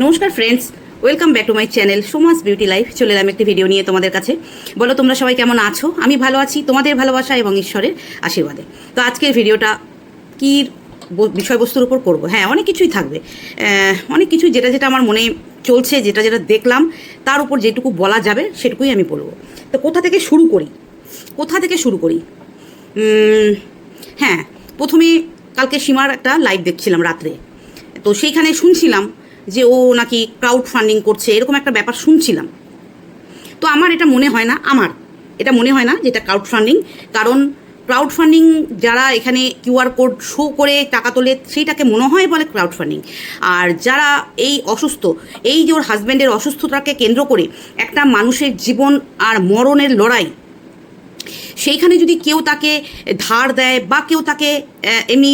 নমস্কার friends welcome back to my channel Soma's beauty life চলে এলাম একটি ভিডিও নিয়ে তোমাদের কাছে। বলো, তোমরা সবাই কেমন আছো? আমি ভালো আছি, তোমাদের ভালোবাসা এবং ঈশ্বরের আশীর্বাদে। তো আজকের ভিডিওটা কী বিষয়বস্তুর উপর করব? হ্যাঁ অনেক কিছুই থাকবে। অনেক কিছু যেটা যেটা আমার মনে চলছে, যেটা যেটা দেখলাম, তার উপর যেটুকু বলা যাবে, সেটুকুই আমি বলব। তো কোথা থেকে শুরু করি? কোথা থেকে শুরু করি? হ্যাঁ প্রথমে কালকে সীমার একটা লাইভ দেখছিলাম রাত্রে। তো সেইখানে শুনছিলাম যে ও নাকি ক্রাউড ফান্ডিং করছে, এরকম একটা ব্যাপার শুনছিলাম। তো আমার এটা মনে হয় না, আমার এটা মনে হয় না যে এটা ক্রাউড ফান্ডিং কারণ ক্রাউড ফান্ডিং যারা এখানে কিউআর কোড শো করে টাকা তোলে, সেইটাকে মনে হয় বলে ক্রাউড ফান্ডিং আর যারা এই অসুস্থ, এই যে ওর হাজব্যান্ডের অসুস্থতাকে কেন্দ্র করে একটা মানুষের জীবন আর মরণের লড়াই সেইখানে যদি কেউ তাকে ধার দেয় বা কেউ তাকে এমনি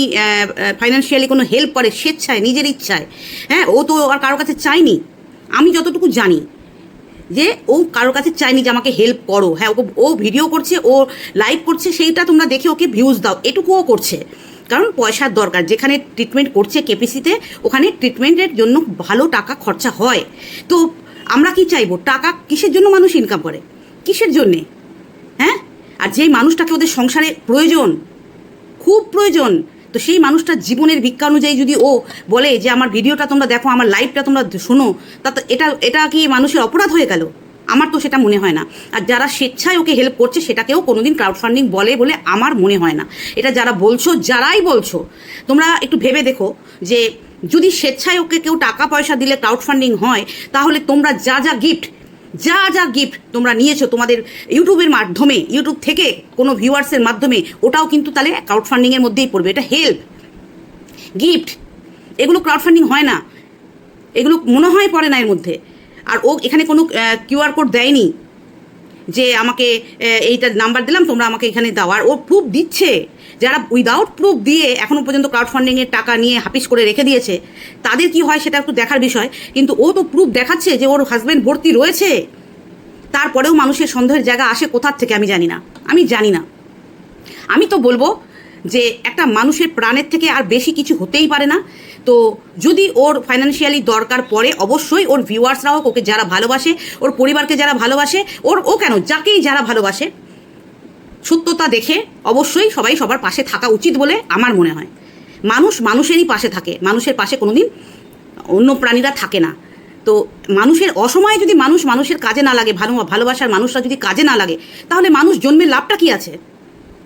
ফাইন্যান্সিয়ালি কোনো হেল্প করে স্বেচ্ছায়, নিজের ইচ্ছায় হ্যাঁ ও তো আর কারোর কাছে চায়নি। আমি যতটুকু জানি যে ও কারোর কাছে চায়নি যে আমাকে হেল্প করো। হ্যাঁ ওকে, ও ভিডিও করছে, ও লাইভ করছে, সেইটা তোমরা দেখে ওকে ভিউজ দাও। এটুকুও করছে। কারণ পয়সার দরকার। যেখানে ট্রিটমেন্ট করছে কেপিসিতে ওখানে ট্রিটমেন্টের জন্য ভালো টাকা খরচা হয়। তো আমরা কি চাইব? টাকা কিসের জন্য মানুষ ইনকাম করে? কিসের জন্যে? হ্যাঁ? আর যেই মানুষটাকে ওদের সংসারে প্রয়োজন, খুব প্রয়োজন, তো সেই মানুষটার জীবনের ভিক্ষা অনুযায়ী যদি ও বলে যে আমার ভিডিওটা তোমরা দেখো, আমার লাইভটা তোমরা শোনো, তা তো এটা এটা কি মানুষের অপরাধ হয়ে গেল? আমার তো সেটা মনে হয় না। আর যারা স্বেচ্ছায় ওকে হেল্প করছে, সেটাকেও কোনোদিন ক্রাউড ফান্ডিং বলে বলে আমার মনে হয় না। এটা যারা বলছো, যারাই বলছো, তোমরা একটু ভেবে দেখো যে যদি স্বেচ্ছায় ওকে কেউ টাকা পয়সা দিলে ক্রাউড ফান্ডিং হয়, তাহলে তোমরা যা যা গিফট যা যা গিফট তোমরা নিয়েছো তোমাদের ইউটিউবের মাধ্যমে ইউটিউব থেকে কোনো ভিউয়ার্সের মাধ্যমে, ওটাও কিন্তু তাহলে ক্রাউড ফান্ডিংয়ের মধ্যেই পড়বে। এটা হেল্প গিফট এগুলো ক্রাউড ফান্ডিং হয় না। এগুলো মনে হয় পড়ে না এর মধ্যে। আর ও এখানে কোনো কিউআর কোড দেয়নি। যে আমাকে আহ, এইটা নাম্বার দিলাম তোমরা আমাকে এখানে দাও। আর ও প্রুফ দিচ্ছে। যারা উইদাউট প্রুফ দিয়ে এখনও পর্যন্ত ক্রাউড ফান্ডিংয়ের টাকা নিয়ে হাপিস করে রেখে দিয়েছে তাদের কি হয় সেটা একটু দেখার বিষয়। কিন্তু ও তো প্রুফ দেখাচ্ছে যে ওর হাজব্যান্ড ভর্তি রয়েছে। তারপরেও মানুষের সন্দেহের জায়গা আসে কোথার থেকে আমি জানি না। আমি জানি না। আমি তো বলব যে একটা মানুষের প্রাণের থেকে আর বেশি কিছু হতেই পারে না। তো যদি ওর ফাইন্যান্সিয়ালি দরকার পড়ে, অবশ্যই ওর ভিউয়ার্সরা হোক ওকে যারা ভালোবাসে, ওর পরিবারকে যারা ভালোবাসে, ওর ও কেন, যাকেই যারা ভালোবাসে, সত্যতা দেখে অবশ্যই সবাই সবার পাশে থাকা উচিত বলে আমার মনে হয়। মানুষ মানুষেরই পাশে থাকে, মানুষের পাশে কোনোদিন অন্য প্রাণীরা থাকে না। তো মানুষের অসময়ে যদি মানুষ মানুষের কাজে না লাগে, ভালো, ভালোবাসার মানুষরা যদি কাজে না লাগে, তাহলে মানুষ জন্মের লাভটা কি আছে?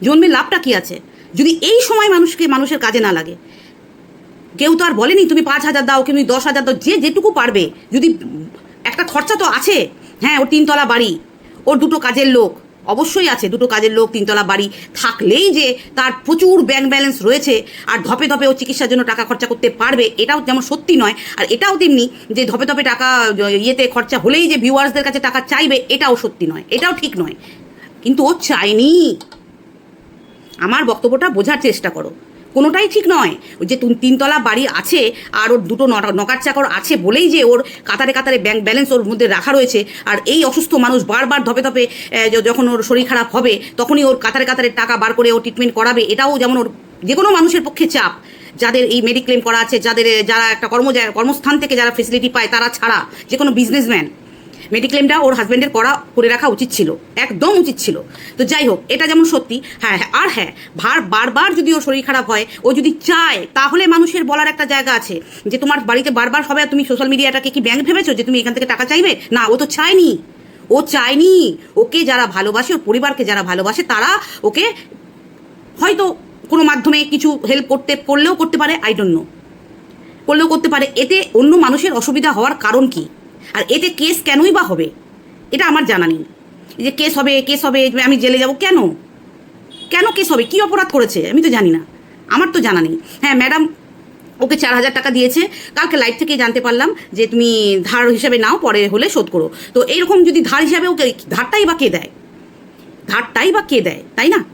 জন্মের লাভটা কি আছে? যদি এই সময় মানুষকে, মানুষের কাজে না লাগে কেউ তো আর বলেনি, তুমি পাঁচ হাজার দাও তুমি দশ হাজার দাও, যে যেটুকু পারবে। যদি, একটা খরচা তো আছে। হ্যাঁ ওর তিনতলা বাড়ি, ওর দুটো কাজের লোক অবশ্যই আছে, দুটো কাজের লোক, তিনতলা বাড়ি। থাকলেই যে তার প্রচুর ব্যাংক ব্যালেন্স রয়েছে, আর ধপে ধপে ও চিকিৎসার জন্য টাকা খরচা করতে পারবে, এটাও যেমন সত্যি নয়। আর এটাও তেমনি যে ধপে ধপে টাকা ইয়েতে খরচা হলেই যে ভিউয়ার্সদের কাছে টাকা চাইবে, এটাও সত্যি নয়, এটাও ঠিক নয়। কিন্তু ও চায়নি। আমার বক্তব্যটা বোঝার চেষ্টা করো। কোনোটাই ঠিক নয়। ওই যে তিনতলা বাড়ি আছে আর ওর দুটো নকার চাকর আছে বলেই যে ওর কাতারে কাতারে ব্যাংক ব্যালেন্স ওর মধ্যে রাখা রয়েছে। আর এই অসুস্থ মানুষ বারবার ধপে ধপে যখন ওর শরীর খারাপ হবে, তখনই ওর কাতারে কাতারে টাকা বার করে ও ট্রিটমেন্ট করাবে। এটাও যেমন ওর যে কোনো মানুষের পক্ষে চাপ। যাদের এই মেডিক্লেম করা আছে, যাদের যারা একটা কর্ম কর্মস্থান থেকে যারা ফেসিলিটি পায়, তারা ছাড়া। যে কোনো বিজনেসম্যান মেডিক্লেমটা ওর হাজব্যান্ডের করা, করে রাখা উচিত ছিল। একদম উচিত ছিল। তো যাই হোক, এটা যেমন সত্যি হ্যাঁ হ্যাঁ আর হ্যাঁ ভার, বারবার যদি ওর শরীর খারাপ হয়, ও যদি চায়, তাহলে মানুষের বলার একটা জায়গা আছে, যে তোমার বাড়িতে বারবার হবে তুমি সোশ্যাল মিডিয়াটাকে কি ব্যাংক ভেবেছো যে তুমি এখান থেকে টাকা চাইবে? না, ও তো চায়নি। ও চায়নি। ওকে যারা ভালোবাসে, ওর পরিবারকে যারা ভালোবাসে, তারা ওকে হয়তো কোনো মাধ্যমে কিছু হেল্প করতে, করলেও করতে পারে আই ডোন্ট নো করলেও করতে পারে। এতে অন্য মানুষের অসুবিধা হওয়ার কারণ কি? আর এতে কেস কেনই বা হবে? এটা আমার জানা নেই। যে কেস হবে কেস হবে, আমি জেলে যাব কেন? কেন কেস হবে? কি অপরাধ করেছে? আমি তো জানি না। আমার তো জানা নেই। হ্যাঁ ম্যাডাম ওকে চার হাজার টাকা দিয়েছে। কালকে লাইভ থেকে জানতে পারলাম যে তুমি ধার হিসাবে নাও, পরে হলে শোধ করো। তো এইরকম যদি ধার হিসাবে ওকে ধারটাই বা কে দেয়? ধারটাই বা কে দেয়? তাই না?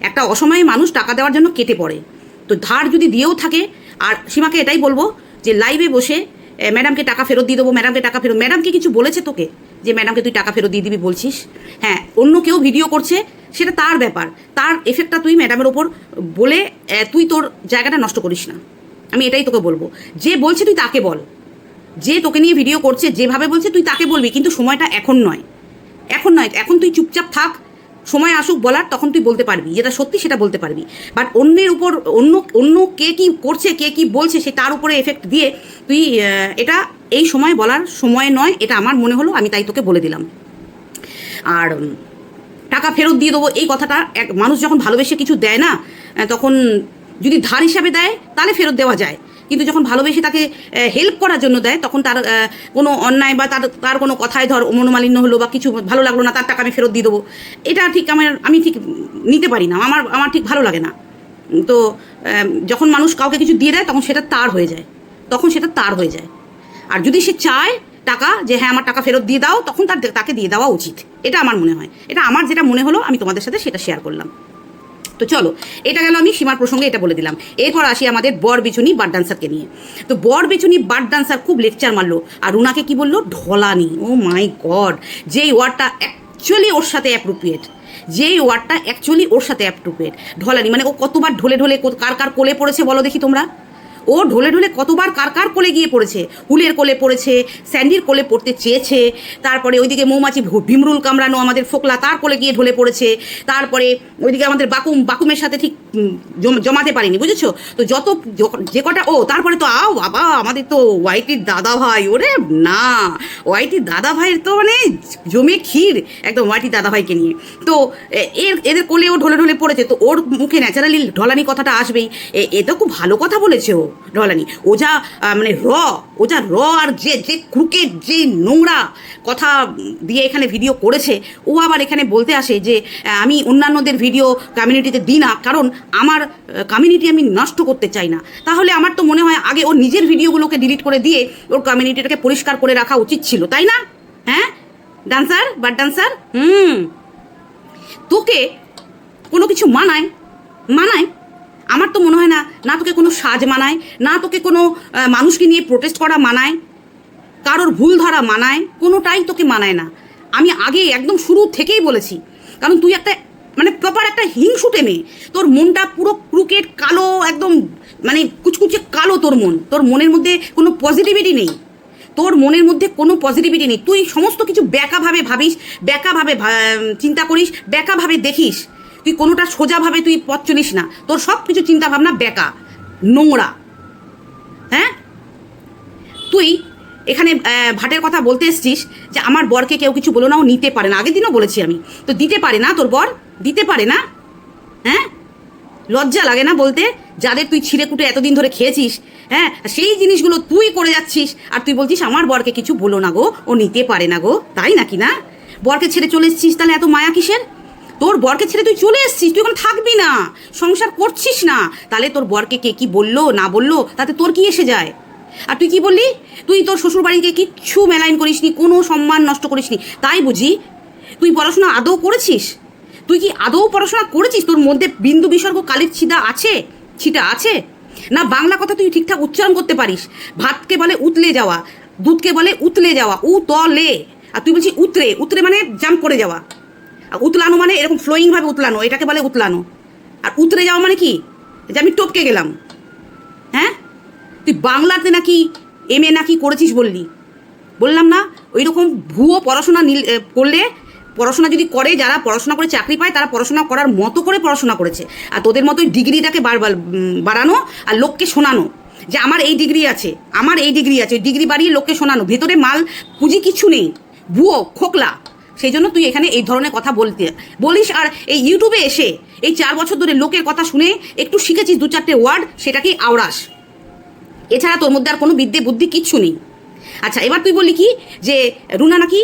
একটা অসময়ে মানুষ টাকা দেওয়ার জন্য কেটে পড়ে। তো ধার যদি দিয়েও থাকে, আর সীমাকে এটাই বলব যে লাইভে বসে ম্যাডামকে টাকা ফেরত দিয়ে দেবো ম্যাডামকে টাকা ফেরত। ম্যাডামকে কিছু বলেছে তোকে যে ম্যাডামকে তুই টাকা ফেরত দিয়ে দিবি বলছিস? হ্যাঁ অন্য কেউ ভিডিও করছে, সেটা তার ব্যাপার। তার এফেক্টটা তুই ম্যাডামের ওপর বলে তুই তোর জায়গাটা নষ্ট করিস না। আমি এটাই তোকে বলব। যে বলছে তুই তাকে বল। যে তোকে নিয়ে ভিডিও করছে, যেভাবে বলছে তুই তাকে বলবি, কিন্তু সময়টা এখন নয়। এখন নয়, এখন তুই চুপচাপ থাক। সময় আসুক বলার, তখন তুই বলতে পারবি, যেটা সত্যি সেটা বলতে পারবি। বাট অন্যের উপর, অন্য অন্য কে কি করছে, কে কি বলছে, সে তার উপরে এফেক্ট দিয়ে তুই এটা এই সময় বলার সময় নয়, এটা আমার মনে হলো, আমি তাই তোকে বলে দিলাম। আর টাকা ফেরত দিয়ে দেবো, এই কথাটা এক, মানুষ যখন ভালোবেসে কিছু দেয় না তখন যদি ধার হিসাবে দেয়, তাহলে ফেরত দেওয়া যায়। কিন্তু যখন ভালোবেসে তাকে হেল্প করার জন্য দেয়, তখন তার কোনো অন্যায় বা তার তার কোনো কথায় ধর মনোমালিন্য হলো বা কিছু ভালো লাগল না, তার টাকা আমি ফেরত দিয়ে দেবো। এটা ঠিক আমার, আমি ঠিক নিতে পারি না। আমার আমার ঠিক ভালো লাগে না। তো যখন মানুষ কাউকে কিছু দিয়ে দেয়, তখন সেটা তার হয়ে যায়। তখন সেটা তার হয়ে যায়। আর যদি সে চায় টাকা, যে হ্যাঁ আমার টাকা ফেরত দিয়ে দাও, তখন তার, তাকে দিয়ে দেওয়া উচিত। এটা আমার মনে হয়। এটা আমার যেটা মনে হলো, আমি তোমাদের সাথে সেটা শেয়ার করলাম। তো চলো, এটা গেল আমি সীমার প্রসঙ্গে এটা বলে দিলাম। এরপর আসি আমাদের বর বিছুনি বাট ডান্সারকে নিয়ে। তো বর বিছুনি বাট ডান্সার খুব লেকচার মারলো, আর রুনাকে কি বলল? ঢলানি ও মাই গড, যেই ওয়ার্ডটা অ্যাকচুয়ালি ওর সাথে অ্যাপ্রোপ্রিয়েট যেই ওয়ার্ডটা অ্যাকচুয়ালি ওর সাথে অ্যাপ্রোপ্রিয়েট ঢলানি মানে ও কতবার ঢলে ঢলে কার কার কোলে পড়েছে বলো দেখি তোমরা। ও ঢলে ঢলে কতবার কার কার কোলে গিয়ে পড়েছে? হুলের কোলে পড়েছে, স্যান্ডির কোলে পড়তে চেয়েছে, তারপরে ওইদিকে মৌমাছি ভীমরুল কামড়ানো, আমাদের ফোকলা তার কোলে গিয়ে ঢলে পড়েছে, তারপরে ওইদিকে আমাদের বাকুম বাকুমের সাথে ঠিক জম- জমাতে পারিনি, বুঝেছ? তো যত যে কটা ও, তারপরে তো আও বাবা, আমাদের তো ওয়াইটির দাদা ভাই, ওরে না, ওয়াইটির দাদা ভাইয়ের তো মানে জমে ক্ষীর, একদম ওয়াইটির দাদা ভাইকে নিয়ে। তো এর এদের কোলে ও ঢলে ঢলে পড়েছে, তো ওর মুখে ন্যাচারালি ঢলানি কথাটা আসবেই। এ তো খুব ভালো কথা বলেছে ও। ঢলানি। ও যা মানে র ও যা র আর যে যে ক্রুকের যে নোংরা কথা দিয়ে এখানে ভিডিও করেছে, ও আবার এখানে বলতে আসে যে আমি অন্যান্যদের ভিডিও কমিউনিটিতে দিই না, কারণ আমার কমিউনিটি আমি নষ্ট করতে চাই না। তাহলে আমার তো মনে হয় আগে ওর নিজের ভিডিওগুলোকে ডিলিট করে দিয়ে ওর কমিউনিটিটাকে পরিষ্কার করে রাখা উচিত ছিল, তাই না? হ্যাঁ? ডান্সার বাট ডান্সার হুম। তোকে কোনো কিছু মানায়? মানায়? আমার তো মনে হয় না না তোকে কোনো সাজ মানায়, না তোকে কোনো মানুষকে নিয়ে প্রোটেস্ট করা মানায়, কারোর ভুল ধরা মানায়, কোনোটাই তোকে মানায় না। আমি আগে একদম শুরু থেকেই বলেছি, কারণ তুই একটা মানে প্রপার একটা হিংসুটে মেয়ে। তোর মনটা পুরো ক্রুকেট কালো, একদম মানে কুচকুচে কালো তোর মন। তোর মনের মধ্যে কোনো পজিটিভিটি নেই। তোর মনের মধ্যে কোনো পজিটিভিটি নেই। তুই সমস্ত কিছু ব্যাকাভাবে ভাবিস ব্যাকাভাবে চিন্তা করিস ব্যাকাভাবে দেখিস। তুই কোনোটা সোজাভাবে তুই পথ চলিস না। তোর সব কিছু চিন্তা ভাবনা ব্যাকা নোংরা। হ্যাঁ? তুই এখানে ভাটের কথা বলতে এসছিস যে আমার বরকে কেউ কিছু বলো না, ও নিতে পারে না। আগের দিনও বলেছি আমি। তো দিতে পারে না তোর বর? দিতে পারে না? হ্যাঁ? লজ্জা লাগে না বলতে? যাদের তুই ছিঁড়ে কুটে এতদিন ধরে খেয়েছিস হ্যাঁ? সেই জিনিসগুলো তুই করে যাচ্ছিস, আর তুই বলছিস আমার বরকে কিছু বলো না গো, ও নিতে পারে না গো। তাই নাকি না? বরকে ছেড়ে চলে এসছিস তাহলে এত মায়া কিসের? তোর বরকে ছেড়ে তুই চলে এসছিস, তুই এখন থাকবি না, সংসার করছিস না। তাহলে তোর বরকে কে কি বলল, না বলল, তাতে তোর কি এসে যায়? আর তুই কি বললি? তুই তোর শ্বশুর বাড়িকে কিচ্ছু মেলাইন করিসনি, কোনো সম্মান নষ্ট করিসনি। তাই বুঝি, তুই পড়াশোনা আদৌ করেছিস? তুই কি আদৌ পড়াশোনা করেছিস? তোর মধ্যে বিন্দু বিসর্গ কালির ছিদা আছে? ছিটা আছে? না বাংলা কথা তুই ঠিকঠাক উচ্চারণ করতে পারিস? ভাতকে বলে উতলে যাওয়া, দুধকে বলে উতলে যাওয়া উ ত লে আর তুই বলছিস উতরে উতরে মানে জাম্প করে যাওয়া। উতলানো মানে এরকম ফ্লোয়িংভাবে উতলানো, এটাকে বলে উতলানো। আর উতরে যাওয়া মানে কি? যে আমি টপকে গেলাম। হ্যাঁ? তুই বাংলাতে নাকি এম এ নাকি করেছিস বললি? বললাম না ওই রকম ভুয়ো পড়াশোনা নিল করলে পড়াশোনা যদি করে, যারা পড়াশোনা করে চাকরি পায়, তারা পড়াশোনা করার মতো করে পড়াশোনা করেছে। আর তোদের মতো ডিগ্রিটাকে বারবার বাড়ানো আর লোককে শোনানো। যে আমার এই ডিগ্রি আছে, আমার এই ডিগ্রি আছে ডিগ্রি বাড়িয়ে লোককে শোনানো। ভেতরে মাল পুঁজি কিছু নেই। ভুয়ো, খোকলা। সেই জন্য তুই এখানে এই ধরনের কথা বলতে, বলিস আর এই ইউটিউবে এসে এই চার বছর ধরে লোকের কথা শুনে একটু শিখেছিস দু চারটে ওয়ার্ড, সেটাকেই আওড়াস। এছাড়া তোর মধ্যে আর কোনো বিদ্যে বুদ্ধি কিচ্ছু নেই। আচ্ছা এবার তুই বলি কি যে রুনা নাকি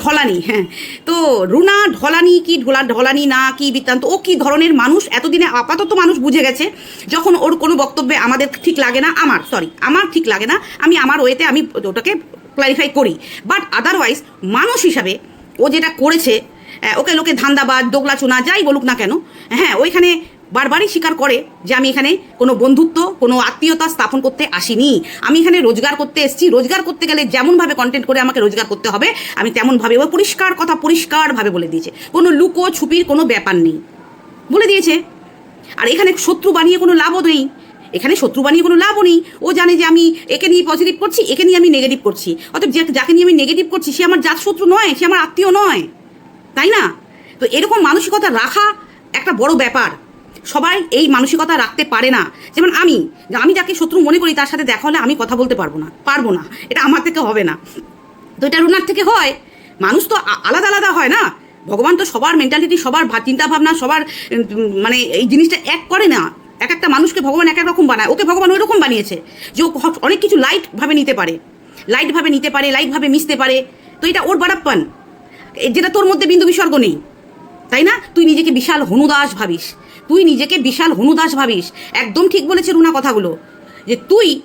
ঢলানি হ্যাঁ। তো রুনা, ঢলানি কি, ঢোলা, ঢলানি না কি, বৃত্তান্ত, ও কি ধরনের মানুষ? এতদিনে আপাতত মানুষ বুঝে গেছে, যখন ওর কোনো বক্তব্যে আমাদের ঠিক লাগে না, আমার সরি আমার ঠিক লাগে না, আমি আমার ওয়েতে আমি ওটাকে ক্লারিফাই করি। বাট আদারওয়াইজ মানুষ হিসাবে ও যেটা করেছে ওকে লোকে ধান্দাবাদ দোগলা চুনা, যাই বলুক না কেন হ্যাঁ ওইখানে বারবারই স্বীকার করে যে আমি এখানে কোনো বন্ধুত্ব, কোনো আত্মীয়তা স্থাপন করতে আসিনি। আমি এখানে রোজগার করতে এসেছি, রোজগার করতে গেলে যেমনভাবে কন্টেন্ট করে আমাকে রোজগার করতে হবে, আমি তেমনভাবে ও পরিষ্কার কথা পরিষ্কারভাবে বলে দিয়েছে। কোনো লুকো ছুপির কোনো ব্যাপার নেই, বলে দিয়েছে। আর এখানে শত্রু বানিয়ে কোনো লাভও নেই। এখানে শত্রু বানিয়ে কোনো লাভও নেই। ও জানে যে আমি একে নিয়ে পজিটিভ করছি, একে নিয়ে আমি নেগেটিভ করছি। যে- যাকে নিয়ে আমি নেগেটিভ করছি, সে আমার জাত শত্রু নয়, সে আমার আত্মীয় নয়। তাই না? তো এরকম মানসিকতা রাখা একটা বড় ব্যাপার। সবাই এই মানসিকতা রাখতে পারে না। যেমন আমি আমি যাকে শত্রু মনে করি, তার সাথে দেখা হলে আমি কথা বলতে পারব না পারব না। এটা আমার থেকে হবে না। তো এটা রুনার থেকে হয়। মানুষ তো আলাদা আলাদা হয় না। ভগবান তো সবার মেন্টালিটি সবার ভা- চিন্তা ভাবনা সবার মানে এই জিনিসটা এক করে না। এক একটা মানুষকে ভগবান এক এক রকম বানায়, ওকে ভগবান ওই রকম বানিয়েছে যে ও অনেক কিছু লাইটভাবে নিতে পারে। লাইটভাবে নিতে পারে লাইটভাবে মিশতে পারে। তো এটা ওর বাড়াপ্পান এ- যেটা তোর মধ্যে বিন্দু বিসর্গ নেই। তাই না? তুই নিজেকে বিশাল হনুদাস ভাবিস। তুই নিজেকে বিশাল হনুদাস ভাবিস। একদম ঠিক বলেছে রুনা কথাগুলো। যে তুই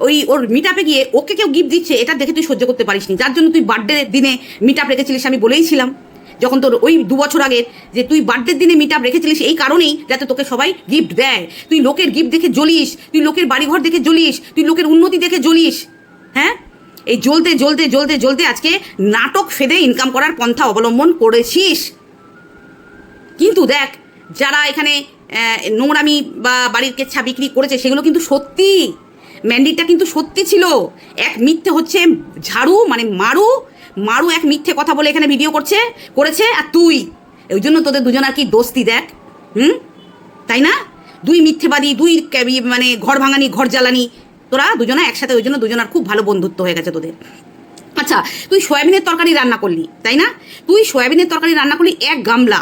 ওই ওর মিট আপে গিয়ে ওকে কেউ গিফট দিচ্ছে, এটা দেখে তুই সহ্য করতে পারিস নি যার জন্য তুই বার্থডে দিনে মিট আপ রেখেছিলিস, আমি বলেইছিলাম যখন তোর ওই দু বছর আগের যে তুই বার্থডের দিনে মিট আপ রেখেছিলিস, এই কারণেই যাতে তোকে সবাই গিফট দেয়। তুই লোকের গিফট দেখে জ্বলিস, তুই লোকের বাড়িঘর দেখে জ্বলিস, তুই লোকের উন্নতি দেখে জ্বলিস হ্যাঁ? এই জ্বলতে জ্বলতে জ্বলতে জ্বলতে আজকে নাটক ফেদে ইনকাম করার পন্থা অবলম্বন করেছিস। কিন্তু দেখ, যারা এখানে নোংরামি বা বাড়ির কেচ্ছা বিক্রি করেছে, সেগুলো কিন্তু সত্যি। ম্যান্ডিটা কিন্তু সত্যি ছিল। এক মিথ্যে হচ্ছে ঝাড়ু মানে মারু মারু এক মিথ্যে কথা বলে এখানে ভিডিও করছে, করেছে, আর তুই, ওই জন্য তোদের দুজনার কি দোস্তি দেখ, হুম? তাই না? দুই মিথ্যেবাদী, দুই মানে ঘর ভাঙানি, ঘর জ্বালানি, তোরা দুজনা একসাথে, ওই জন্য দুজনার খুব ভালো বন্ধুত্ব হয়ে গেছে তোদের। আচ্ছা তুই সয়াবিনের তরকারি রান্না করলি, তাই না? তুই সয়াবিনের তরকারি রান্না করলি এক গামলা,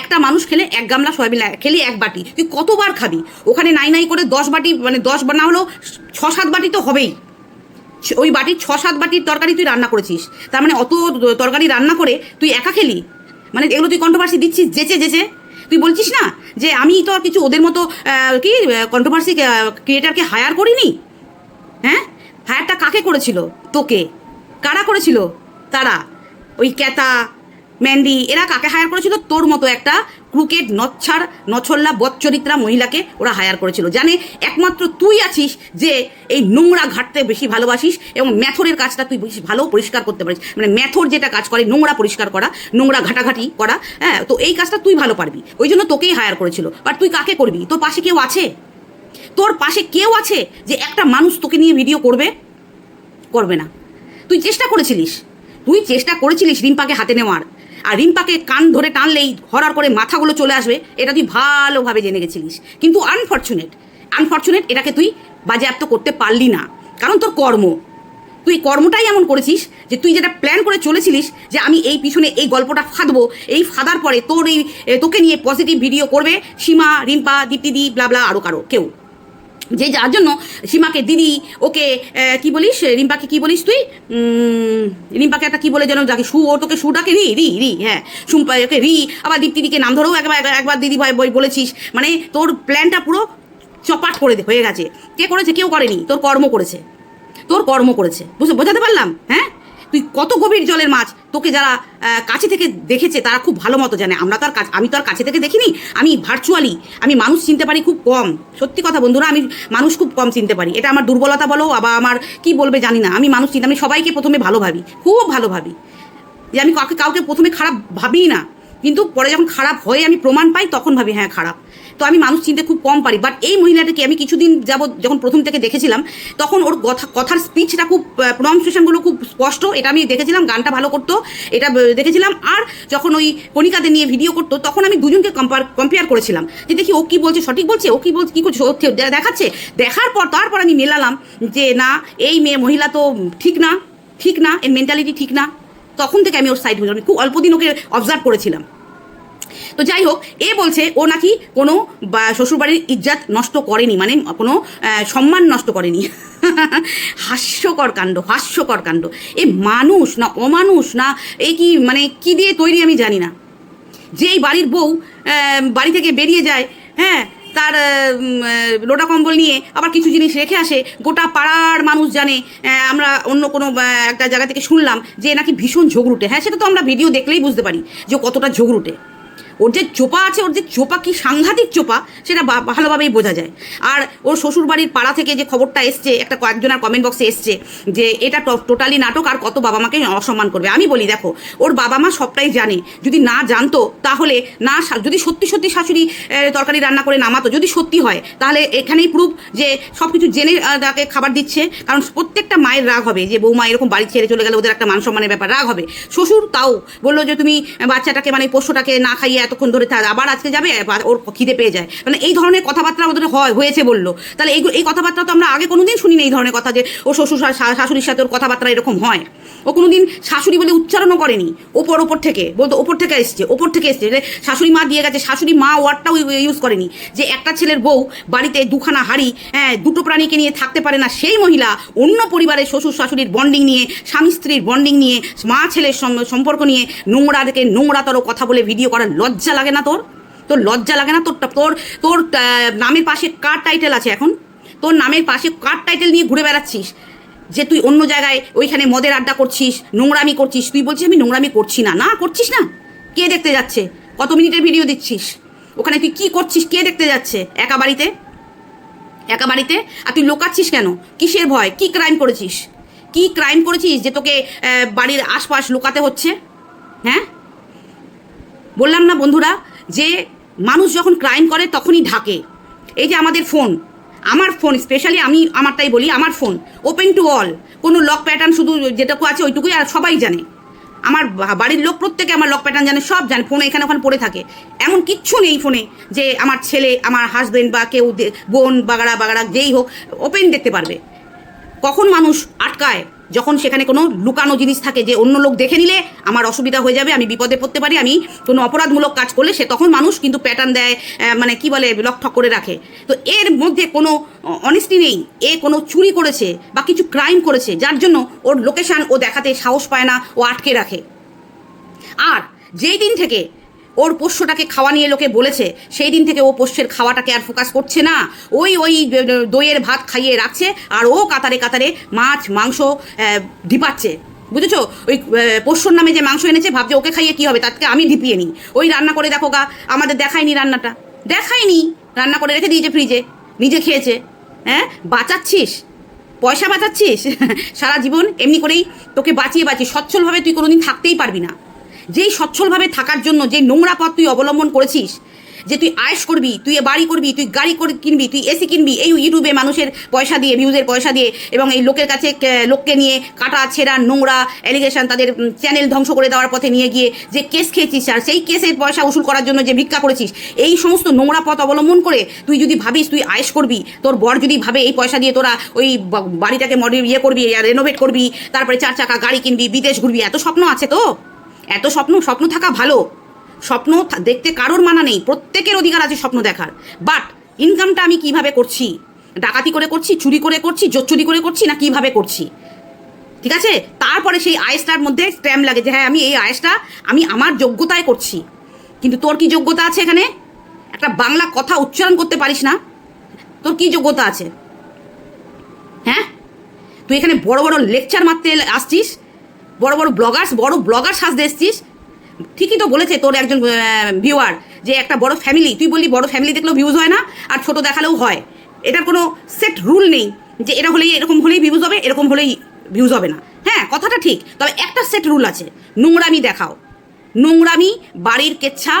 একটা মানুষ খেলে এক গামলা সয়াবিন, খেলি এক বাটি, তুই কতবার খাবি? ওখানে নাই নাই করে দশ বাটি মানে দশ না হলেও ছ, সাত বাটি তো হবেই। ওই বাটির ছ সাত বাটির তরকারি তুই রান্না করেছিস। তার মানে অত তরকারি রান্না করে তুই একা খেলি? মানে এগুলো তুই কন্ট্রোভার্সি দিচ্ছিস যেচে যেচে তুই বলছিস না যে আমি তো আর কিছু ওদের মতো কি কন্ট্রোভার্সি ক্রিয়েটারকে হায়ার করিনি? হ্যাঁ? হায়ারটা কাকে করেছিল? তোকে। কারা করেছিল? তারা। ওই ক্যাতা ম্যান্ডি এরা কাকে হায়ার করেছিল? তোর মতো একটা ক্রুকেট নচ্ছার, নছল্লা, বচ্চরিত্রা মহিলাকে ওরা হায়ার করেছিল। জানে, একমাত্র তুই আছিস যে এই নোংরা ঘাটতে বেশি ভালোবাসিস এবং ম্যাথরের কাজটা তুই বেশি ভালো পরিষ্কার করতে পারিস। মানে ম্যাথর যেটা কাজ করে, নোংরা পরিষ্কার করা, নোংরা ঘাটাঘাটি করা হ্যাঁ? তো এই কাজটা তুই ভালো পারবি। ওই জন্য তোকেই হায়ার করেছিল। আর তুই কাকে করবি? তোর পাশে কেউ আছে? তোর পাশে কেউ আছে যে একটা মানুষ তোকে নিয়ে ভিডিও করবে? করবে না। তুই চেষ্টা করেছিলিস। তুই চেষ্টা করেছিলিস রিম্পাকে হাতে নেওয়ার। আর রিম্পাকে কান ধরে টানলেই হরার করে মাথাগুলো চলে আসবে, এটা তুই ভালোভাবে জেনে গেছিলিস। কিন্তু আনফর্চুনেট আনফর্চুনেট এটাকে তুই বাজেয়াপ্ত করতে পারলি না। কারণ তোর কর্ম। তুই কর্মটাই এমন করেছিস যে তুই যেটা প্ল্যান করে চলেছিলিস যে আমি এই পিছনে এই গল্পটা ফাঁদবো, এই ফাঁদার পরে তোর এই তোকে নিয়ে পজিটিভ ভিডিও করবে সীমা, রিম্পা, দীপ্তিদি ব্লাবলা আরও কারও, কেউ। যে যার জন্য সীমাকে দিদি ওকে কি বলিস, রিম্পাকে কি বলিস তুই? রিম্পাকে একটা কি বলে যেন যাকে সু ও তোকে সুটাকে, রি রি রি হ্যাঁ সুম্পা, ওকে রি, আবার দীপ্তিদিকে নাম ধরেও একবার, একবার- দিদি ভাই বই বলেছিস। মানে তোর প্ল্যানটা পুরো চপাট করে হয়ে গেছে। কে করেছে? কেউ করেনি। তোর কর্ম করেছে। তোর কর্ম করেছে। বুঝতে বোঝাতে পারলাম? হ্যাঁ? তুই কত গভীর জলের মাছ? তোকে যারা কাছে থেকে দেখেছে, তারা খুব ভালো মতো জানে। আমরা তো আর আমি তো আর কাছে থেকে দেখিনি। আমি ভার্চুয়ালি আমি মানুষ চিনতে পারি খুব কম। সত্যি কথা বন্ধুরা, আমি মানুষ খুব কম চিনতে পারি। এটা আমার দুর্বলতা বলো বা আমার কি বলবে জানি না। আমি মানুষ চিনতে, আমি সবাইকে প্রথমে ভালো ভাবি, খুব ভালো ভাবি। যে আমি কাউকে কাউকে প্রথমে খারাপ ভাবিই না। কিন্তু পরে যখন খারাপ হয়ে আমি প্রমাণ পাই, তখন ভাবি হ্যাঁ খারাপ। তো আমি মানুষ চিনতে খুব কম পারি। বাট এই মহিলাটাকে আমি কিছুদিন যাবৎ যখন প্রথম থেকে দেখেছিলাম, তখন ওর কথা, কথার স্পিচটা খুব প্রনাউন্সিয়েশনগুলো খুব স্পষ্ট। এটা আমি দেখেছিলাম, গানটা ভালো করতো, এটা দেখেছিলাম। আর যখন ওই কণিকাদের নিয়ে ভিডিও করতো, তখন আমি দুজনকে কম্পেয়ার কম্পেয়ার করেছিলাম। যে দেখি ও কি বলছে, সঠিক বলছে? ও কি বলছে, কী করছে? ও দেখাচ্ছে? দেখার পর তারপর আমি মেলালাম যে, না, এই মেয়ে মহিলা তো ঠিক না ঠিক না, এর মেন্টালিটি ঠিক না। তখন থেকে আমি ওর সাইড হয়ে খুব অল্প দিন ওকে অবজার্ভ করেছিলাম। তো যাই হোক, এ বলছে, ও নাকি কোনো শ্বশুরবাড়ির ইজ্জাত নষ্ট করেনি মানে কোনো সম্মান নষ্ট করেনি। হাস্যকর কাণ্ড হাস্যকর কাণ্ড। এ মানুষ না অমানুষ না, এ কি মানে কি দিয়ে তৈরি আমি জানি না। যেই বাড়ির বউ বাড়ি থেকে বেরিয়ে যায় হ্যাঁ তার লোটা কম্বল নিয়ে আবার কিছু জিনিস রেখে আসে, গোটা পাড়ার মানুষ জানে আমরা অন্য কোনো একটা জায়গা থেকে শুনলাম যে নাকি ভীষণ ঝগড়ুটে হ্যাঁ সেটা তো আমরা ভিডিও দেখলেই বুঝতে পারি যে কতটা ঝগড়ুটে ওর যে চোপা আছে, ওর যে চোপা কি সাংঘাতিক চোপা, সেটা ভালোভাবেই বোঝা যায়। আর ওর শ্বশুর বাড়ির পাড়া থেকে যে খবরটা এসছে, একটা কয়েকজনের কমেন্ট বক্সে এসছে, যে এটা টোটালি নাটক আর কত বাবা মাকে অসম্মান করবে। আমি বলি, দেখো, ওর বাবা মা সবটাই জানে। যদি না জানতো, তাহলে না যদি সত্যি সত্যি শাশুড়ি তরকারি রান্না করে নামাতো, যদি সত্যি হয়, তাহলে এখানেই প্রুফ যে সব কিছু জেনে তাকে খাবার দিচ্ছে। কারণ প্রত্যেকটা মায়ের রাগ হবে যে, বৌমা এরকম বাড়ি ছেড়ে চলে গেলে, ওদের একটা মান সম্মানের ব্যাপার। রাগ হবে। শ্বশুর তাও বলল যে, তুমি বাচ্চাটাকে মানে পোষ্যটাকে না খাইয়ে এতক্ষণ ধরে থাক আবার আজকে যাবে ওর খিদে পেয়ে যায়। মানে এই ধরনের কথাবার্তা ওদের হয়, হয়েছে বলল। তাহলে এই এই কথাবার্তা তো আমরা আগে কোনোদিন শুনিনি এই ধরনের কথা যে ও শ্বশুর শাশুড়ির সাথে ওর কথাবার্তা এরকম হয়। ও কোনোদিন শাশুড়ি বলে উচ্চারণও করেনি। ওপর ওপর থেকে। বলতো, ওপর থেকে এসছে, ওপর থেকে এসছে। যে শাশুড়ি মা দিয়ে গেছে, শাশুড়ি মা ওয়ার্ডটাও ইউজ করেনি। যে একটা ছেলের বউ বাড়িতে দুখানা হাড়ি হ্যাঁ দুটো প্রাণীকে নিয়ে থাকতে পারে না, সেই মহিলা অন্য পরিবারের শ্বশুর শাশুড়ির বন্ডিং নিয়ে, স্বামী স্ত্রীর বন্ডিং নিয়ে, মা ছেলের সম- সম্পর্ক নিয়ে নোংরা দেখে নোংরাতর কথা বলে ভিডিও করার লজ্জা লাগে না তোর? তোর লজ্জা লাগে না? তোর তোর তোর নামের পাশে কার টাইটেল আছে এখন? তোর নামের পাশে কার টাইটেল নিয়ে ঘুরে বেড়াচ্ছিস? যে তুই অন্য জায়গায় ওইখানে মদের আড্ডা করছিস, নোংরামি করছিস, তুই বলছিস আমি নোংরামি করছি না। না, করছিস না। কে দেখতে যাচ্ছে? কত মিনিটের ভিডিও দিচ্ছিস? ওখানে তুই কি করছিস? কে দেখতে যাচ্ছে? একা বাড়িতে? একা বাড়িতে? আর তুই লোকাচ্ছিস কেন? কিসের ভয়? কি ক্রাইম করেছিস? কি ক্রাইম করেছিস যে তোকে বাড়ির আশপাশ লুকাতে হচ্ছে? হ্যাঁ? বললাম না বন্ধুরা, যে মানুষ যখন ক্রাইম করে তখনই ঢাকে। এই যে আমাদের ফোন আমার ফোন স্পেশালি আমি আমারটাই বলি, আমার ফোন ওপেন টু অল কোনো লক প্যাটার্ন শুধু যেটুকু আছে ওইটুকুই আর সবাই জানে। আমার বাড়ির লোক প্রত্যেকে আমার লক প্যাটার্ন জানে, সব জানে ফোনে এখানে ওখানে পড়ে থাকে। এমন কিচ্ছু নেই ফোনে যে আমার ছেলে, আমার হাজবেন্ড বা কেউ বোন, বাগাড়া বাগাড়া, যেই হোক ওপেন দেখতে পারবে। কখন মানুষ আটকায়? যখন সেখানে কোনো লুকানো জিনিস থাকে যে অন্য লোক দেখে নিলে আমার অসুবিধা হয়ে যাবে, আমি বিপদে পড়তে পারি, আমি কোনো অপরাধমূলক কাজ করলে সে তখন মানুষ কিন্তু প্যাটার্ন দেয় মানে কি বলে, লকঠক করে রাখে। তো এর মধ্যে কোনো অনেস্টি নেই। এ কোনো চুরি করেছে বা কিছু ক্রাইম করেছে, যার জন্য ওর লোকেশান ও দেখাতে সাহস পায় না, ও আটকে রাখে। আর যেই দিন থেকে ওর পোষ্যটাকে খাওয়া নিয়ে লোকে বলেছে, সেই দিন থেকে ও পোষ্যের খাওয়াটাকে আর ফোকাস করছে না। ওই ওই দইয়ের ভাত খাইয়ে রাখছে আর ও কাতারে কাতারে মাছ, মাংস ঢিপাচ্ছে। বুঝেছ? ওই পোষ্যর নামে যে মাংস এনেছে, ভাবছে ওকে খাইয়ে কি হবে? তাকে আমি ঢিপিয়ে নিই। ওই রান্না করে দেখো গা, আমাদের দেখায়নি রান্নাটা। দেখায়নি। রান্না করে রেখে দিয়েছে ফ্রিজে নিজে খেয়েছে। হ্যাঁ? বাঁচাচ্ছিস? পয়সা বাঁচাচ্ছিস? সারা জীবন এমনি করেই তোকে বাঁচিয়ে বাঁচিয়ে, সচ্ছলভাবে তুই কোনোদিন থাকতেই পারবি না। যেই সচ্ছলভাবে থাকার জন্য যে নোংরা পথ তুই অবলম্বন করেছিস, যে তুই আয়েস করবি, তুই এ বাড়ি করবি, তুই গাড়ি করে কিনবি, তুই এসি কিনবি, এই ইউটিউবে মানুষের পয়সা দিয়ে ভিউজের পয়সা দিয়ে এবং এই লোকের কাছে লোককে নিয়ে কাটা, ছেঁড়া, নোংরা অ্যালিগেশন তাদের চ্যানেল ধ্বংস করে দেওয়ার পথে নিয়ে গিয়ে যে কেস খেয়েছিস আর সেই কেসের পয়সা উসুল করার জন্য যে ভিক্ষা করেছিস, এই সমস্ত নোংরা পথ অবলম্বন করে তুই যদি ভাবিস তুই আয়েস করবি, তোর বর যদি ভাবে এই পয়সা দিয়ে তোরা ওই বাড়িটাকে মডেল ইয়ে করবি রেনোভেট করবি, তারপরে চার চাকা গাড়ি কিনবি, বিদেশ ঘুরবি, এত স্বপ্ন আছে তো? এত স্বপ্ন স্বপ্ন থাকা ভালো। স্বপ্ন দেখতে কারোর মানা নেই, প্রত্যেকের অধিকার আছে স্বপ্ন দেখার। বাট ইনকামটা আমি কীভাবে করছি? ডাকাতি করে করছি, চুরি করে করছি চুরি করে করছি, না কীভাবে করছি? ঠিক আছে? তারপরে সেই আয়েসটার মধ্যে স্ট্যাম্প লাগে যে হ্যাঁ আমি এই আয়েসটা, আমি আমার যোগ্যতায় করছি। কিন্তু তোর কি যোগ্যতা আছে এখানে? একটা বাংলা কথা উচ্চারণ করতে পারিস না? তোর কি যোগ্যতা আছে? হ্যাঁ? তুই এখানে বড় বড় লেকচার মারতে আসছিস? বড় বড় ব্লগার্স বড় ব্লগার সাজতে এসছিস। ঠিকই তো বলেছে তোর একজন ভিউয়ার যে একটা বড় ফ্যামিলি তুই বললি বড় ফ্যামিলি দেখলেও ভিউজ হয় না, আর ছোট দেখালেও হয়। এটার কোনো সেট রুল নেই যে এটা হলেই, এরকম হলেই ভিউজ হবে, এরকম হলেই ভিউজ হবে না। হ্যাঁ কথাটা ঠিক, তবে একটা সেট রুল আছে, নোংরামি দেখাও। নোংরামি, বাড়ির কেচ্ছা,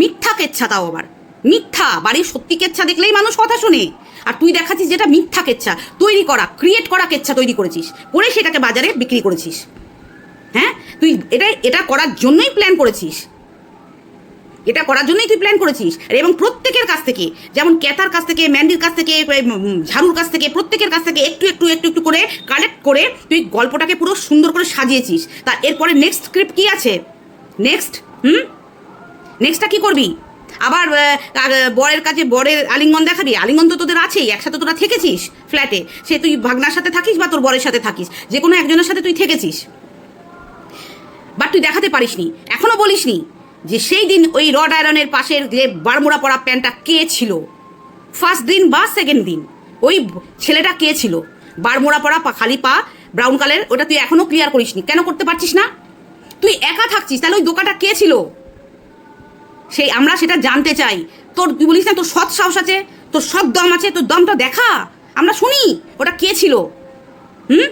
মিথ্যা কেচ্ছা তাও আবার। মিথ্যা, বাড়ির সত্যি কেচ্ছা দেখলেই মানুষ কথা শোনে। আর তুই দেখাচ্ছিস যেটা মিথ্যা কেচ্ছা, তৈরি করা ক্রিয়েট করা কেচ্ছা তৈরি করেছিস, করে সেটাকে বাজারে বিক্রি করেছিস। হ্যাঁ? তুই এটা এটা করার জন্যই প্ল্যান করেছিস। এটা করার জন্যই তুই প্ল্যান করেছিস। আর এবং প্রত্যেকের কাছ থেকে, যেমন ক্যাথার কাছ থেকে, ম্যান্ডির কাছ থেকে ঝাড়ুর কাছ থেকে, প্রত্যেকের কাছ থেকে একটু একটু একটু একটু করে কালেক্ট করে তুই গল্পটাকে পুরো সুন্দর করে সাজিয়েছিস। তা এরপরে নেক্সট স্ক্রিপ্ট কি আছে? নেক্সট হুম? নেক্সটটা কী করবি? আবার বরের কাছে বরের আলিঙ্গন দেখাবি? আলিঙ্গন তো তোদের আছেই, একসাথে তোরা থেকেছিস ফ্ল্যাটে সে তুই ভাগনার সাথে থাকিস বা তোর বরের সাথে থাকিস? যে কোনো একজনের সাথে তুই থেকেছিস। বাট তুই দেখাতে পারিসনি। এখনও বলিসনি যে সেই দিন ওই রড আয়রনের পাশের যে বারমোড়া পড়া প্যান্টটা কে ছিল? ফার্স্ট দিন বা সেকেন্ড দিন? ওই ছেলেটা কে ছিল? বারমোড়া পড়া পা, খালি পা ব্রাউন কালার ওটা তুই এখনও ক্লিয়ার করিসনি। কেন করতে পারছিস না? তুই একা থাকছিস, তাহলে ওই দোকানটা কে ছিল? সেই আমরা সেটা জানতে চাই। তোর, তুই বলিস না তোর সৎ সাহস আছে? তোর সৎ দম আছে? তোর দমটা দেখা? আমরা শুনি, ওটা কে ছিল? হুম?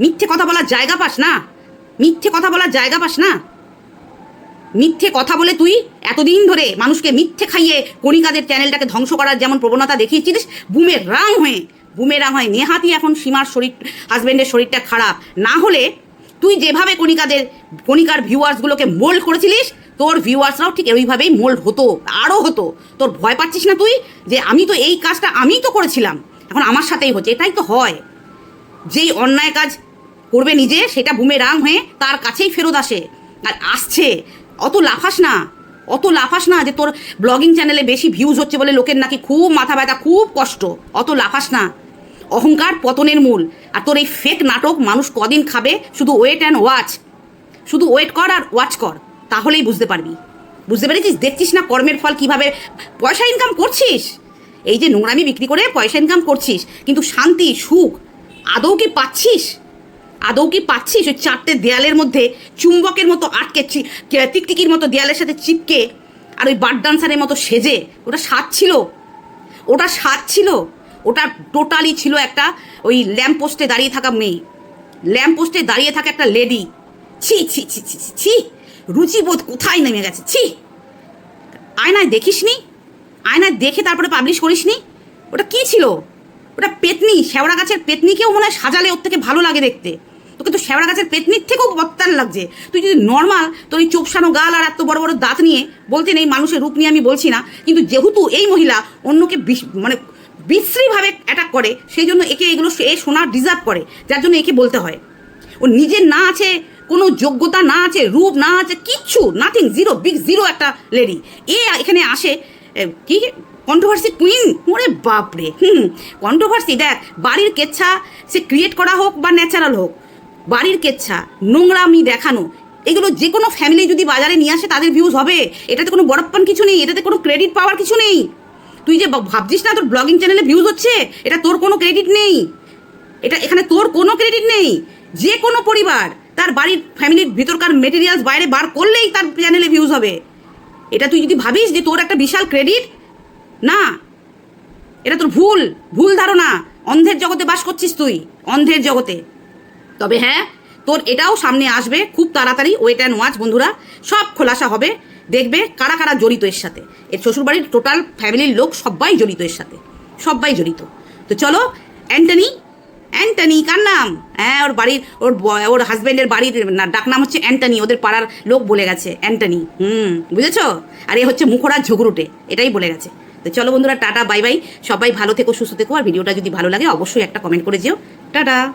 মিথ্যে কথা বলার জায়গা পাস না? মিথ্যে কথা বলার জায়গা পাস না। মিথ্যে কথা বলে তুই এতদিন ধরে মানুষকে মিথ্যে খাইয়ে কণিকাদের চ্যানেলটাকে ধ্বংস করার যেমন প্রবণতা দেখিয়েছিলিস বুমের রাং হয়ে বুমের হয়ে নেহাতি এখন সীমার শরীর হাজবেন্ডের শরীরটা খারাপ। না হলে তুই যেভাবে কণিকাদের, কণিকার ভিউয়ার্সগুলোকে মোল্ড করেছিলিস, তোর ভিউয়ার্সরাও ঠিক ওইভাবেই মোল্ড হতো, আরও হতো। তোর ভয় পাচ্ছিস না তুই? যে আমি তো এই কাজটা আমিই তো করেছিলাম। এখন আমার সাথেই হচ্ছে, এটাই তো হয়। যেই অন্যায় কাজ করবে নিজে, সেটা বুমে রাং হয়ে তার কাছেই ফেরত আসে। আর আসছে। অত লাফাস না। অত লাফাস না যে তোর ব্লগিং চ্যানেলে বেশি ভিউজ হচ্ছে বলে লোকের নাকি খুব মাথা ব্যথা, খুব কষ্ট। অত লাফাস না। অহংকার পতনের মূল। আর তোর এই ফেক নাটক মানুষ কদিন খাবে? শুধু ওয়েট অ্যান্ড ওয়াচ শুধু ওয়েট কর আর ওয়াচ কর। তাহলেই বুঝতে পারবি। বুঝতে পেরেছিস? দেখছিস না কর্মের ফল কীভাবে? পয়সা ইনকাম করছিস? এই যে নোংরামি বিক্রি করে পয়সা ইনকাম করছিস, কিন্তু শান্তি, সুখ, আদৌ কি পাচ্ছিস? আদৌ কি পাচ্ছিস ওই চারটে দেয়ালের মধ্যে চুম্বকের মতো আটকে টিকটিকির মতো দেয়ালের সাথে চিপকে আর ওই বার্ড ডান্সারের মতো সেজে? ওটা স্বাদ ছিল? ওটা স্বাদ ছিল? ওটা টোটালি ছিল একটা ওই ল্যাম্প পোস্টে দাঁড়িয়ে থাকা মেয়ে। ল্যাম্প পোস্টে দাঁড়িয়ে থাকা একটা লেডি ছি ছি ছি ছি ছি, ছি। রুচিবোধ কোথায় নেমে গেছে? ছি। আয়নায় দেখিসনি? আয়নায় দেখে তারপরে পাবলিশ করিস নি ওটা কি ছিল? ওটা পেতনি শেওড়া গাছের পেতনিকেও মনে হয় সাজালে ওর থেকে ভালো লাগে দেখতে। তোকে তো শেওড়া গাছের পেতনির থেকেও বত্তার লাগছে। তুই যদি নর্মাল তোর এই চোপসানো গাল আর এত বড় বড় দাঁত নিয়ে বলতে নেই মানুষের রূপ নিয়ে আমি বলছি না, কিন্তু যেহেতু এই মহিলা অন্যকে মানে বিশ্রীভাবে অ্যাটাক করে, সেই জন্য একে এগুলো এ শোনা ডিজার্ভ করে, যার জন্য একে বলতে হয়। ও নিজের না আছে, কোনো যোগ্যতা না আছে, রূপ না আছে, কিচ্ছু নাথিং জিরো বিগ জিরো একটা লেডি এ এখানে আসে কি? কন্ট্রোভার্সি কুইন ওরে বাপরে, হুম কন্ট্রোভার্সি দেখ, বাড়ির কেচ্ছা, সে ক্রিয়েট করা হোক বা ন্যাচারাল হোক বাড়ির কেচ্ছা, নোংরামি দেখানো, এগুলো যে কোনো ফ্যামিলি যদি বাজারে নিয়ে আসে, তাদের ভিউজ হবে। এটাতে কোনো বড়প্পান কিছু নেই, এটাতে কোনো ক্রেডিট পাওয়ার কিছু নেই। তুই যে ভাবছিস না তোর ব্লগিং চ্যানেলে ভিউজ হচ্ছে? এটা তোর কোনো ক্রেডিট নেই। এটা এখানে তোর কোনো ক্রেডিট নেই। যে কোনো পরিবার তার বাড়ির ফ্যামিলির ভিতরকার মেটেরিয়ালস বাইরে বার করলেই তার চ্যানেলে ভিউজ হবে। এটা তুই যদি ভাবিস যে তোর একটা বিশাল ক্রেডিট না। এটা তোর ভুল ভুল ধারণা। অন্ধের জগতে বাস করছিস তুই, অন্ধের জগতে। তবে হ্যাঁ তোর এটাও সামনে আসবে, খুব তাড়াতাড়ি ওয়েট অ্যান্ড ওয়াচ বন্ধুরা, সব খোলাসা হবে, দেখবে কারা কারা জড়িত এর সাথে। এর শ্বশুরবাড়ির টোটাল ফ্যামিলির লোক সবাই জড়িত এর সাথে, সবাই জড়িত। তো চলো, অ্যান্টনি অ্যান্টনি, কার নাম? হ্যাঁ ওর বাড়ির, ওর ওর হাজব্যান্ডের বাড়ির না- ডাকনাম হচ্ছে অ্যান্টনি, ওদের পাড়ার লোক বলে গেছে, অ্যান্টনি, হুম, বুঝেছ? আর এ হচ্ছে মুখরাজ ঝগড়ুটে, এটাই বলে গেছে। তো চলো বন্ধুরা, টাটা, বাই বাই, সবাই ভালো থেকো, সুস্থ থেকো, আর ভিডিওটা যদি ভালো লাগে, অবশ্যই একটা কমেন্ট করে যেও। টাটা!